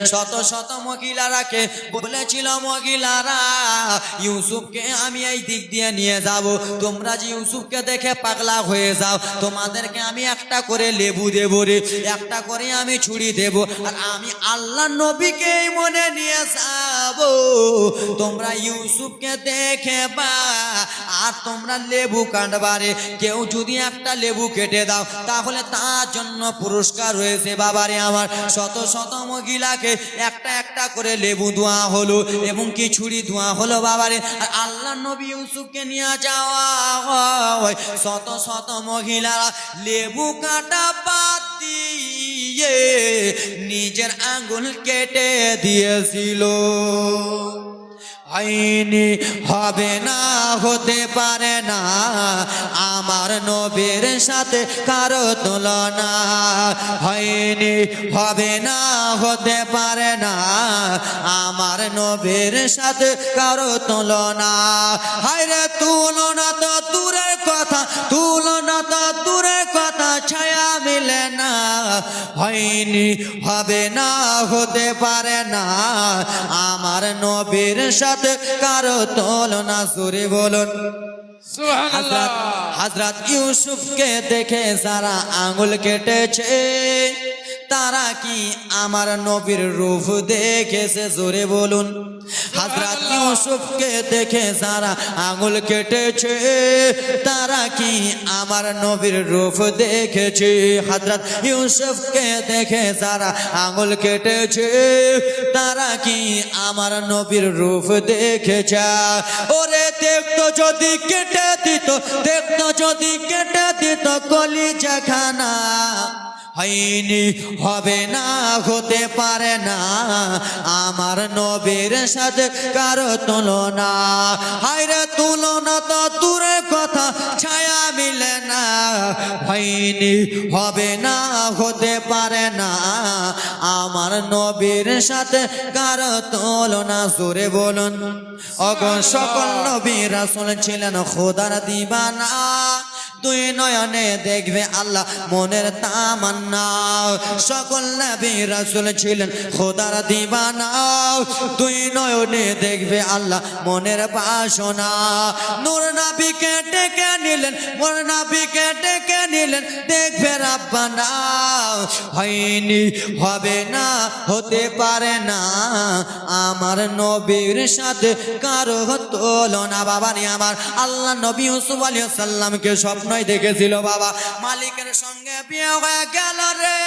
শত শত মহিলারাকে বলেছিল, মহিলারা, ইউসুফকে আমি এই দিক দিয়ে নিয়ে যাব। তোমরা যে ইউসুফকে দেখে পাগলা হয়ে যাও, তোমাদেরকে আমি একটা করে লেবু দেব রে, একটা করে আমি ছুরি দেব। আর আমি আল্লাহ নবীকেই মনে নিয়ে যাব। তোমরা ইউসুফকে দেখে বা, আর তোমরা লেবু কাটবারে কেউ যদি একটা লেবু কেটে দাও, তাহলে তার জন্য পুরস্কার রয়েছে বাবারে আমার। শত শত মহিলাকে একটা একটা করে লেবু ধোয়া হলো, এবং কি ছুরি ধোয়া হলো বাবারে। আর আল্লাহ নবী ইউসুফকে নিয়ে যাওয়া হয়। শত শত মহিলারা লেবু কাটা বাদ দিয়ে নিজের আঙ্গুল কেটে দিয়েছিল। হয়নি, হবে না, হতে পারে না, আমার নবীর সাথে কারও তুলনা। হয়নি, হবে না, হতে পারে না, আমার নবীর সাথে কারও তুলনা। হায়রে তুলনা হয়নি হবে না হতে পারে না। আমার নবীর সাথে কারও তুলনা সুরে বলুন। হাজরাত ইউসুফকে দেখে যারা আঙুল কেটেছে তারা কি আমার নবীর রূপ দেখেছে? জোরে বলুন। হাজরাত ইউসুফকে দেখে যারা আঙুল কেটেছে, তারা কি আমার নবীর রূপ দেখেছে? হাজরাত ইউসুফকে দেখে যারা আঙুল কেটেছে, তারা কি আমার নবীর রূপ দেখেছে? ওরে দেখতো যদি কেটে দিত, দেখতো যদি কেটে দিত কলিজা খানা হয়নি, হবে না, হতে পারে না। আমার নবীর সাথে কারও তুলনা। হায়রে তুলনা তো দূরের কথা, ছায়া মিলে না। হয়নি, হবে না, হতে পারে না। আমার নবীর সাথে কারও তুলনা সুরে বলুন। অগ সকল নবী রাসূল ছিলেন খোদার দিবানা। দুই নয়নে দেখবে আল্লাহ মনের তামান্না। সকল নবী রাসূল ছিলেন, খোদার দিবানা। দুই নয়নে দেখবে আল্লাহ মনের বাসনা। নূর নবীকে ডেকে নিলেন, মোর নবীকে ডেকে নিলেন, দেখবে রাব্বানা। হয়নি, হবে না, হতে পারে না। আমার নবীর সাথে কারও তুলনা, বাবা নি আমার। আল্লাহ নবী ইউসুফ আলী সাল্লামকে স্বপ্নই দেখেছিল, বাবা। মালিকের সঙ্গে বিয়ে হয়ে গেল রে।